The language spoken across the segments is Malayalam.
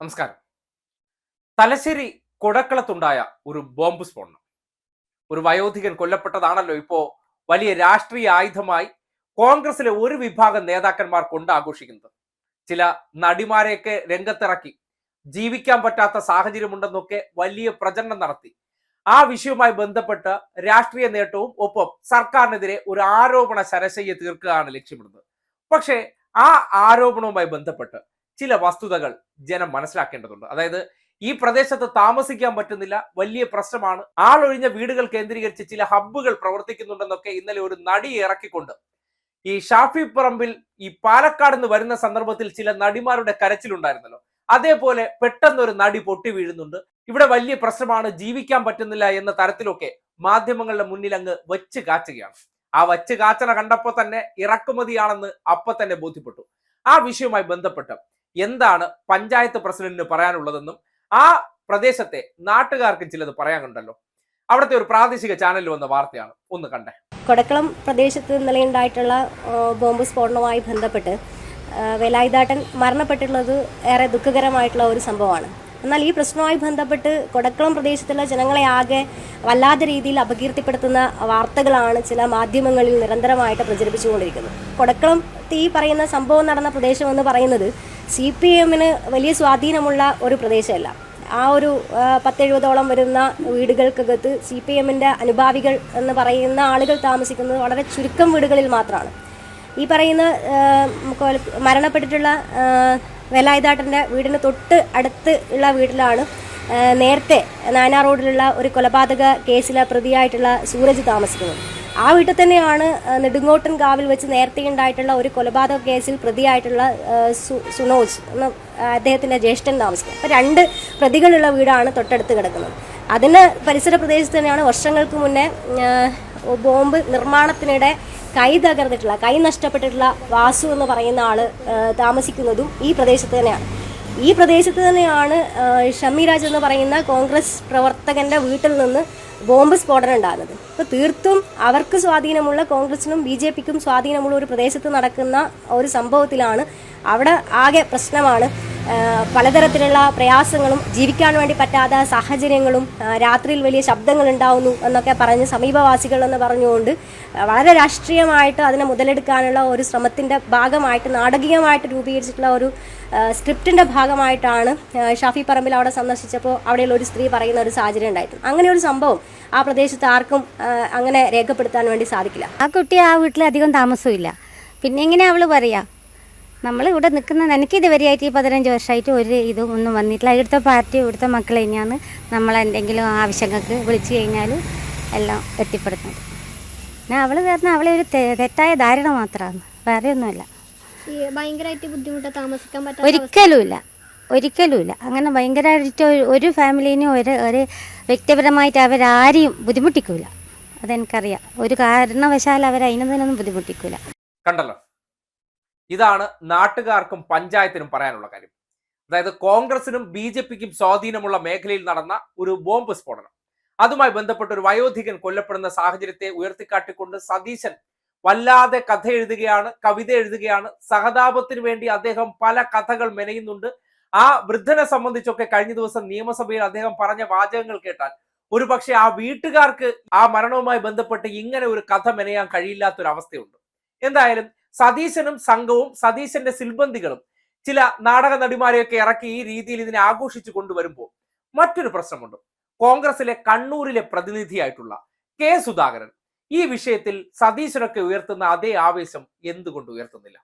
നമസ്കാരം. തലശ്ശേരി കൊടക്കളത്തുണ്ടായ ഒരു ബോംബ് സ്ഫോടനം. ഒരു വയോധികൻ കൊല്ലപ്പെട്ടതാണല്ലോ ഇപ്പോ വലിയ രാഷ്ട്രീയ ആയുധമായി കോൺഗ്രസിലെ ഒരു വിഭാഗം നേതാക്കന്മാർ കൊണ്ട് ആഘോഷിക്കുന്നത്. ചില നടിമാരെയൊക്കെ രംഗത്തിറക്കി ജീവിക്കാൻ പറ്റാത്ത സാഹചര്യമുണ്ടെന്നൊക്കെ വലിയ പ്രചരണം നടത്തി. ആ വിഷയവുമായി ബന്ധപ്പെട്ട് രാഷ്ട്രീയ നേട്ടവും ഒപ്പം സർക്കാരിനെതിരെ ഒരു ആരോപണ ശരശയ്യ തീർക്കുകയാണ് ലക്ഷ്യമിടുന്നത്. പക്ഷേ ആ ആരോപണവുമായി ബന്ധപ്പെട്ട് ചില വസ്തുതകൾ ജനം മനസ്സിലാക്കേണ്ടതുണ്ട്. അതായത് ഈ പ്രദേശത്ത് താമസിക്കാൻ പറ്റുന്നില്ല വലിയ പ്രശ്നമാണ്. ആളൊഴിഞ്ഞ വീടുകൾ കേന്ദ്രീകരിച്ച് ചില ഹബ്ബുകൾ പ്രവർത്തിക്കുന്നുണ്ടെന്നൊക്കെ ഇന്നലെ ഒരു നടി ഇറക്കിക്കൊണ്ട് ഈ ഷാഫി പറമ്പിൽ ഈ പാലക്കാട് നിന്ന് വരുന്ന സന്ദർഭത്തിൽ ചില നടിമാരുടെ കരച്ചിലുണ്ടായിരുന്നല്ലോ. അതേപോലെ പെട്ടെന്ന് ഒരു നടി പൊട്ടി വീഴുന്നുണ്ട്. ഇവിടെ വലിയ പ്രശ്നമാണ് ജീവിക്കാൻ പറ്റുന്നില്ല എന്ന തരത്തിലൊക്കെ മാധ്യമങ്ങളുടെ മുന്നിൽ അങ്ങ് വച്ച് കാച്ചുകയാണ്. ആ വച്ച് കാച്ചന കണ്ടപ്പോൾ തന്നെ ഇറക്കുമതിയാണെന്ന് അപ്പൊ തന്നെ ബോധ്യപ്പെട്ടു. ആ വിഷയവുമായി ബന്ധപ്പെട്ട് എന്താണ് പഞ്ചായത്ത് പ്രസിഡന്റിന് പറയാനുള്ളതെന്നും ആ പ്രദേശത്തെ നാട്ടുകാർക്കും ചിലത് പറയാനുണ്ടല്ലോ. അവിടുത്തെ ഒരു പ്രാദേശിക ചാനലിൽ വന്ന വാർത്തയാണ്. ഒന്ന് കണ്ടേ. കൊടക്കളം പ്രദേശത്ത് ഇന്നലെ ഉണ്ടായിട്ടുള്ള ബോംബ് സ്ഫോടനവുമായി ബന്ധപ്പെട്ട് വേലായുധാട്ടൻ മരണപ്പെട്ടിട്ടുള്ളത് ഏറെ ദുഃഖകരമായിട്ടുള്ള ഒരു സംഭവമാണ്. എന്നാൽ ഈ പ്രശ്നവുമായി ബന്ധപ്പെട്ട് കൊടക്കളം പ്രദേശത്തുള്ള ജനങ്ങളെ ആകെ വല്ലാത്ത രീതിയിൽ അപകീർത്തിപ്പെടുത്തുന്ന വാർത്തകളാണ് ചില മാധ്യമങ്ങളിൽ നിരന്തരമായിട്ട് പ്രചരിപ്പിച്ചുകൊണ്ടിരിക്കുന്നത്. കൊടക്കളം ഈ പറയുന്ന സംഭവം നടന്ന പ്രദേശം എന്ന് പറയുന്നത് സി പി എമ്മിന് വലിയ സ്വാധീനമുള്ള ഒരു പ്രദേശമല്ല. ആ ഒരു പത്തെഴുപതോളം വരുന്ന വീടുകൾക്കകത്ത് സി പി എമ്മിന്റെ അനുഭാവികൾ എന്ന് പറയുന്ന ആളുകൾ താമസിക്കുന്നത് വളരെ ചുരുക്കം വീടുകളിൽ മാത്രമാണ്. ഈ പറയുന്ന മരണപ്പെട്ടിട്ടുള്ള വേലായുധാട്ടന്റെ വീടിന് തൊട്ട് അടുത്ത് ഉള്ള വീട്ടിലാണ് നേരത്തെ നാനാ റോഡിലുള്ള ഒരു കൊലപാതക കേസിലെ പ്രതിയായിട്ടുള്ള സൂരജ് താമസിക്കുന്നത്. ആ വീട്ടിൽ തന്നെയാണ് നെടുങ്ങോട്ടൻ കാവിൽ വെച്ച് നേരത്തെ ഉണ്ടായിട്ടുള്ള ഒരു കൊലപാതക കേസിൽ പ്രതിയായിട്ടുള്ള സുനോജ് എന്ന അദ്ദേഹത്തിന്റെ ജ്യേഷ്ഠൻ താമസിക്കുന്നത്. അപ്പോൾ രണ്ട് പ്രതികളുള്ള വീടാണ് തൊട്ടടുത്ത് കിടക്കുന്നത്. അതിന് പരിസര പ്രദേശത്ത് തന്നെയാണ് വർഷങ്ങൾക്ക് മുന്നേ ബോംബ് നിർമ്മാണത്തിനിടെ കൈ തകർന്നിട്ടുള്ള കൈ നഷ്ടപ്പെട്ടിട്ടുള്ള വാസു എന്ന് പറയുന്ന ആൾ താമസിക്കുന്നതും ഈ പ്രദേശത്ത് തന്നെയാണ്. ഈ പ്രദേശത്ത് തന്നെയാണ് ഷമ്മിരാജ് എന്ന് പറയുന്ന കോൺഗ്രസ് പ്രവർത്തകന്റെ വീട്ടിൽ നിന്ന് ബോംബ് സ്ഫോടനം ഉണ്ടാകുന്നത്. അപ്പോൾ തീർത്തും അവർക്ക് സ്വാധീനമുള്ള കോൺഗ്രസിനും ബി ജെ പിക്കും സ്വാധീനമുള്ള ഒരു പ്രദേശത്ത് നടക്കുന്ന ഒരു സംഭവത്തിലാണ് അവിടെ ആകെ പ്രശ്നമാണ് പലതരത്തിലുള്ള പ്രയാസങ്ങളും ജീവിക്കാൻ വേണ്ടി പറ്റാത്ത സാഹചര്യങ്ങളും രാത്രിയിൽ വലിയ ശബ്ദങ്ങൾ ഉണ്ടാവുന്നു എന്നൊക്കെ പറഞ്ഞ് സമീപവാസികൾ എന്ന് പറഞ്ഞുകൊണ്ട് വളരെ രാഷ്ട്രീയമായിട്ട് അതിനെ മുതലെടുക്കാനുള്ള ഒരു ശ്രമത്തിന്റെ ഭാഗമായിട്ട് നാടകീയമായിട്ട് രൂപീകരിച്ചിട്ടുള്ള ഒരു സ്ക്രിപ്റ്റിന്റെ ഭാഗമായിട്ടാണ് ഷാഫി പറമ്പിൽ അവിടെ സന്ദർശിച്ചപ്പോൾ അവിടെയുള്ള ഒരു സ്ത്രീ പറയുന്ന ഒരു സാഹചര്യം ഉണ്ടായിട്ടുണ്ട് അങ്ങനെ ഒരു സംഭവം ആ പ്രദേശത്ത് ആർക്കും അങ്ങനെ രേഖപ്പെടുത്താൻ വേണ്ടി സാധിക്കില്ല. ആ കുട്ടി ആ വീട്ടിൽ അധികം താമസമില്ല പിന്നെ എങ്ങനെ അവൾ പറയാ? നമ്മൾ ഇവിടെ നിൽക്കുന്ന എനിക്ക് ഇതുവരെയായിട്ട് ഈ പതിനഞ്ച് വർഷമായിട്ട് ഒരു ഇതും ഒന്നും വന്നിട്ടില്ല. ഇവിടുത്തെ പാർട്ടി ഇവിടുത്തെ മക്കൾ തന്നെയാണ് നമ്മൾ എന്തെങ്കിലും ആവശ്യങ്ങൾക്ക് വിളിച്ചു കഴിഞ്ഞാൽ എല്ലാം എത്തിപ്പെടുന്നത് പിന്നെ അവൾ കാരണം അവളെ ഒരു തെറ്റായ ധാരണ മാത്രമാണ്. വേറെ ഒന്നുമില്ല. ഭയങ്കരമായിട്ട് ബുദ്ധിമുട്ട് താമസിക്കാൻ പറ്റാത്ത ഒരിക്കലുമില്ല. ഒരിക്കലുമില്ല. അങ്ങനെ ഭയങ്കരമായിട്ട് ഒരു- ഒരു ഫാമിലീനെയും ഒരു ഒരു വ്യക്തിപരമായിട്ട് അവരാരെയും ബുദ്ധിമുട്ടിക്കൂല. അതെനിക്കറിയാം. ഒരു കാരണവശാൽ അവരതിനൊന്നും ബുദ്ധിമുട്ടിക്കൂല. കണ്ടല്ലോ. ഇതാണ് നാട്ടുകാർക്കും പഞ്ചായത്തിനും പറയാനുള്ള കാര്യം. അതായത് കോൺഗ്രസിനും ബി ജെ പിക്കും സ്വാധീനമുള്ള മേഖലയിൽ നടന്ന ഒരു ബോംബ് സ്ഫോടനം. അതുമായി ബന്ധപ്പെട്ട് ഒരു വയോധികൻ കൊല്ലപ്പെടുന്ന സാഹചര്യത്തെ ഉയർത്തിക്കാട്ടിക്കൊണ്ട് സതീശൻ വല്ലാതെ കഥ എഴുതുകയാണ് കവിത എഴുതുകയാണ്. സഹതാപത്തിന് വേണ്ടി അദ്ദേഹം പല കഥകൾ മെനയുന്നുണ്ട്. ആ വൃദ്ധനെ സംബന്ധിച്ചൊക്കെ കഴിഞ്ഞ ദിവസം നിയമസഭയിൽ അദ്ദേഹം പറഞ്ഞ വാചകങ്ങൾ കേട്ടാൽ ഒരു പക്ഷേ ആ വീട്ടുകാർക്ക് ആ മരണവുമായി ബന്ധപ്പെട്ട് ഇങ്ങനെ ഒരു കഥ മെനയാൻ കഴിയില്ലാത്തൊരവസ്ഥയുണ്ട്. എന്തായാലും സതീശനും സംഘവും സതീശന്റെ സിൽബന്ധികളും ചില നാടക നടിമാരെയൊക്കെ ഇറക്കി ഈ രീതിയിൽ ഇതിനെ ആഘോഷിച്ചു കൊണ്ടുവരുമ്പോൾ മറ്റൊരു പ്രശ്നമുണ്ട്. കോൺഗ്രസിലെ കണ്ണൂരിലെ പ്രതിനിധിയായിട്ടുള്ള കെ സുധാകരൻ. ഈ വിഷയത്തിൽ സതീശനൊക്കെ ഉയർത്തുന്ന അതേ ആവേശം എന്തുകൊണ്ട് ഉയർത്തുന്നില്ല?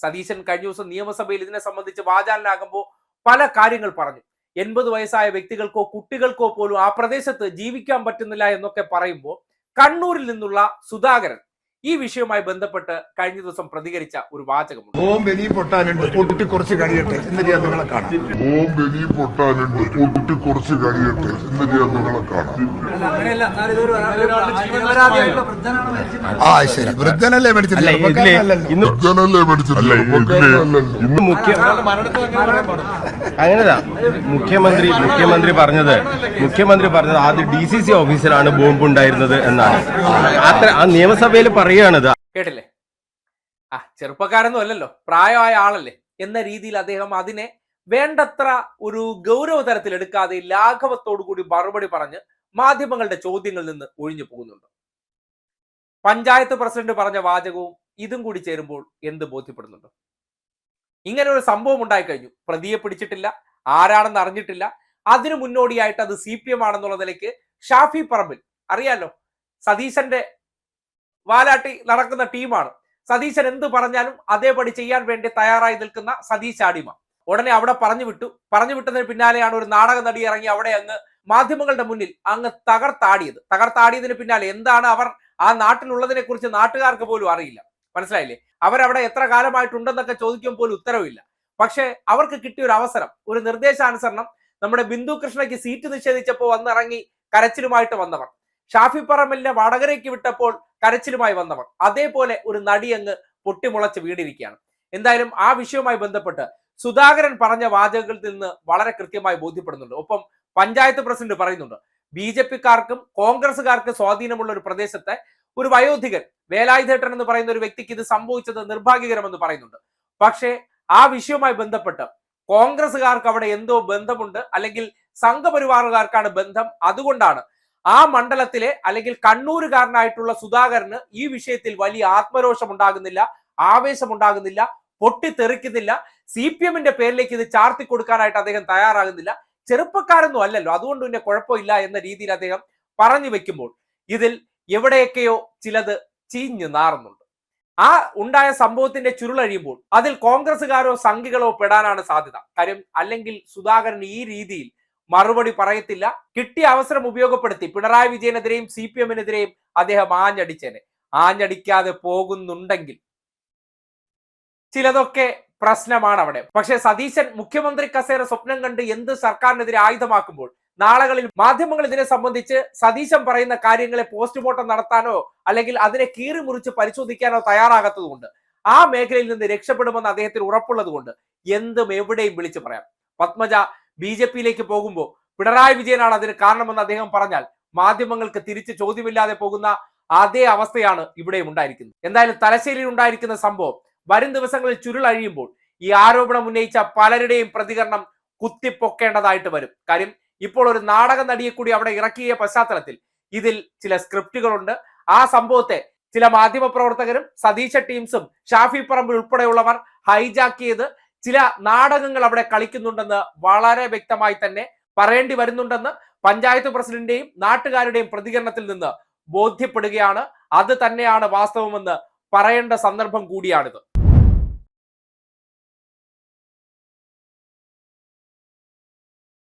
സതീശൻ കഴിഞ്ഞ ദിവസം നിയമസഭയിൽ ഇതിനെ സംബന്ധിച്ച് വാചാലനാകുമ്പോൾ പല കാര്യങ്ങൾ പറഞ്ഞു. എൺപത് വയസ്സായ വ്യക്തികൾക്കോ കുട്ടികൾക്കോ പോലും ആ പ്രദേശത്ത് ജീവിക്കാൻ പറ്റുന്നില്ല എന്നൊക്കെ പറയുമ്പോൾ കണ്ണൂരിൽ നിന്നുള്ള സുധാകരൻ ഈ വിഷയവുമായി ബന്ധപ്പെട്ട് കഴിഞ്ഞ ദിവസം പ്രതികരിച്ച ഒരു വാചകമുണ്ട്. ഇനിയും പൊട്ടാനുണ്ട്. പൊട്ടി കുറച്ച് കഴിയട്ടെ. എന്നിട്ട് ഞാൻ നിങ്ങളെ കാണാം. പൊട്ടാനുണ്ട്. പൊട്ടി കുറച്ച് കഴിയട്ടെ. എന്നിട്ട് ഞാൻ നിങ്ങളെ കാണാം. ആ ശരി. വൃദ്ധനല്ലേ ഇന്ന് മുഖ്യ അങ്ങനെതാ മുഖ്യമന്ത്രി മുഖ്യമന്ത്രി പറഞ്ഞത്. മുഖ്യമന്ത്രി പറഞ്ഞത് ആദ്യം ഡി സി സി ഓഫീസിലാണ് ബോംബ് ഉണ്ടായിരുന്നത് എന്നാണ്. അത്ര ആ നിയമസഭയിൽ പറയുകയാണിത് കേട്ടില്ലേ? ആ ചെറുപ്പക്കാരൊന്നും അല്ലല്ലോ പ്രായമായ ആളല്ലേ. എന്ന രീതിയിൽ അദ്ദേഹം അതിനെ വേണ്ടത്ര ഒരു ഗൗരവ തരത്തിൽ എടുക്കാതെ ലാഘവത്തോടു കൂടി മറുപടി പറഞ്ഞ് മാധ്യമങ്ങളുടെ ചോദ്യങ്ങളിൽ നിന്ന് ഒഴിഞ്ഞു പോകുന്നുണ്ട്. പഞ്ചായത്ത് പ്രസിഡന്റ് പറഞ്ഞ വാചകവും ഇതും കൂടി ചേരുമ്പോൾ എന്ത് ബോധ്യപ്പെടുന്നുണ്ട്? ഇങ്ങനെ ഒരു സംഭവം ഉണ്ടായിക്കഴിഞ്ഞു. പ്രതിയെ പിടിച്ചിട്ടില്ല ആരാണെന്ന് അറിഞ്ഞിട്ടില്ല. അതിനു മുന്നോടിയായിട്ട് അത് സി പി എം ആണെന്നുള്ള നിലയ്ക്ക് ഷാഫി പറമ്പിൽ അറിയാലോ സതീശന്റെ വാലാട്ടി നടക്കുന്ന ടീമാണ്. സതീശൻ എന്ത് പറഞ്ഞാലും അതേപടി ചെയ്യാൻ വേണ്ടി തയ്യാറായി നിൽക്കുന്ന സതീശ് ആടിമ. ഉടനെ അവിടെ പറഞ്ഞു വിട്ടു. പറഞ്ഞു വിട്ടതിന് പിന്നാലെയാണ് ഒരു നാടക നടി ഇറങ്ങി അവിടെ അങ്ങ് മാധ്യമങ്ങളുടെ മുന്നിൽ അങ്ങ് തകർത്താടിയത്. തകർത്താടിയതിന് പിന്നാലെ എന്താണ് അവർ ആ നാട്ടിലുള്ളതിനെ കുറിച്ച് നാട്ടുകാർക്ക് പോലും അറിയില്ല. മനസ്സിലായില്ലേ? അവരവിടെ എത്ര കാലമായിട്ടുണ്ടെന്നൊക്കെ ചോദിക്കുമ്പോൾ പോലും ഉത്തരവില്ല. പക്ഷേ അവർക്ക് കിട്ടിയ ഒരു അവസരം ഒരു നിർദ്ദേശാനുസരണം നമ്മുടെ ബിന്ദു കൃഷ്ണയ്ക്ക് സീറ്റ് നിഷേധിച്ചപ്പോൾ വന്നിറങ്ങി കരച്ചിലുമായിട്ട് വന്നവർ. ഷാഫി വടകരയ്ക്ക് വിട്ടപ്പോൾ കരച്ചിലുമായി വന്നവർ. അതേപോലെ ഒരു നടി അങ്ങ് പൊട്ടിമുളച്ച് വീണിരിക്കുകയാണ്. എന്തായാലും ആ വിഷയവുമായി ബന്ധപ്പെട്ട് സുധാകരൻ പറഞ്ഞ വാചകങ്ങളിൽ നിന്ന് വളരെ കൃത്യമായി ബോധ്യപ്പെടുന്നുണ്ട്. ഒപ്പം പഞ്ചായത്ത് പ്രസിഡന്റ് പറയുന്നുണ്ട് ബി ജെ പിക്കാർക്കും കോൺഗ്രസുകാർക്കും സ്വാധീനമുള്ള ഒരു പ്രദേശത്തെ ഒരു വയോധികൻ വേലായുധേട്ടൻ എന്ന് പറയുന്ന ഒരു വ്യക്തിക്ക് ഇത് സംഭവിച്ചത് നിർഭാഗ്യകരമെന്ന് പറയുന്നുണ്ട്. പക്ഷേ ആ വിഷയവുമായി ബന്ധപ്പെട്ട് കോൺഗ്രസുകാർക്ക് അവിടെ എന്തോ ബന്ധമുണ്ട് അല്ലെങ്കിൽ സംഘപരിവാറുകാർക്കാണ് ബന്ധം. അതുകൊണ്ടാണ് ആ മണ്ഡലത്തിലെ അല്ലെങ്കിൽ കണ്ണൂരുകാരനായിട്ടുള്ള സുധാകരന് ഈ വിഷയത്തിൽ വലിയ ആത്മരോഷം ഉണ്ടാകുന്നില്ല ആവേശം ഉണ്ടാകുന്നില്ല പൊട്ടിത്തെറിക്കുന്നില്ല. സി പി എമ്മിന്റെ പേരിലേക്ക് ഇത് ചാർത്തി കൊടുക്കാനായിട്ട് അദ്ദേഹം തയ്യാറാകുന്നില്ല. ചെറുപ്പക്കാരൊന്നും അല്ലല്ലോ അതുകൊണ്ട് പിന്നെ കുഴപ്പമില്ല എന്ന രീതിയിൽ അദ്ദേഹം പറഞ്ഞു വെക്കുമ്പോൾ ഇതിൽ എവിടെയൊക്കെയോ ചിലത് ചീഞ്ഞു നാറുന്നുണ്ട്. ആ ഉണ്ടായ സംഭവത്തിന്റെ ചുരുളഴിയുമ്പോൾ അതിൽ കോൺഗ്രസുകാരോ സംഘികളോ പെടാനാണ് സാധ്യത. കാര്യം അല്ലെങ്കിൽ സുധാകരൻ ഈ രീതിയിൽ മറുപടി പറയത്തില്ല. കിട്ടിയ അവസരം ഉപയോഗപ്പെടുത്തി. പിണറായി വിജയനെതിരെയും സി പി എമ്മിനെതിരെയും അദ്ദേഹം ആഞ്ഞടിച്ചേനെ. ആഞ്ഞടിക്കാതെ പോകുന്നുണ്ടെങ്കിൽ ചിലതൊക്കെ പ്രശ്നമാണ് അവിടെ പക്ഷെ സതീശൻ മുഖ്യമന്ത്രി കസേര സ്വപ്നം കണ്ട് എന്ത് സർക്കാരിനെതിരെ ആയുധമാക്കുമ്പോൾ നാളുകളിൽ മാധ്യമങ്ങൾ ഇതിനെ സംബന്ധിച്ച് സതീശൻ പറയുന്ന കാര്യങ്ങളെ പോസ്റ്റ്മോർട്ടം നടത്താനോ അല്ലെങ്കിൽ അതിനെ കീറി മുറിച്ച് പരിശോധിക്കാനോ തയ്യാറാകാത്തതുകൊണ്ട് ആ മേഖലയിൽ നിന്ന് രക്ഷപ്പെടുമെന്ന് അദ്ദേഹത്തിന് ഉറപ്പുള്ളത് കൊണ്ട് എന്തും എവിടെയും വിളിച്ചു പറയാം. പത്മജ ബി ജെ പിയിലേക്ക് പോകുമ്പോൾ പിണറായി വിജയനാണ് അതിന് കാരണമെന്ന് അദ്ദേഹം പറഞ്ഞാൽ മാധ്യമങ്ങൾക്ക് തിരിച്ച് ചോദ്യമില്ലാതെ പോകുന്ന അതേ അവസ്ഥയാണ് ഇവിടെയും ഉണ്ടായിരിക്കുന്നത്. എന്തായാലും തലശ്ശേരിയിൽ ഉണ്ടായിരിക്കുന്ന സംഭവം വരും ദിവസങ്ങളിൽ ചുരുളഴിയുമ്പോൾ ഈ ആരോപണം ഉന്നയിച്ച പലരുടെയും പ്രതികരണം കുത്തിപ്പൊക്കേണ്ടതായിട്ട് വരും. കാര്യം ഇപ്പോൾ ഒരു നാടക നടിയെ കൂടി അവിടെ ഇറക്കിയ പശ്ചാത്തലത്തിൽ ഇതിൽ ചില സ്ക്രിപ്റ്റുകളുണ്ട്. ആ സംഭവത്തെ ചില മാധ്യമ പ്രവർത്തകരും സതീശ ടീംസും ഷാഫി പറമ്പിൽ ഉൾപ്പെടെയുള്ളവർ ഹൈജാക്ക് ചെയ്ത് ചില നാടകങ്ങൾ അവിടെ കളിക്കുന്നുണ്ടെന്ന് വളരെ വ്യക്തമായി തന്നെ പറയേണ്ടി വരുന്നുണ്ടെന്ന് പഞ്ചായത്ത് പ്രസിഡന്റിന്റെയും നാട്ടുകാരുടെയും പ്രതികരണത്തിൽ നിന്ന് ബോധ്യപ്പെടുകയാണ്. അത് തന്നെയാണ് വാസ്തവമെന്ന് പറയേണ്ട സന്ദർഭം കൂടിയാണിത്.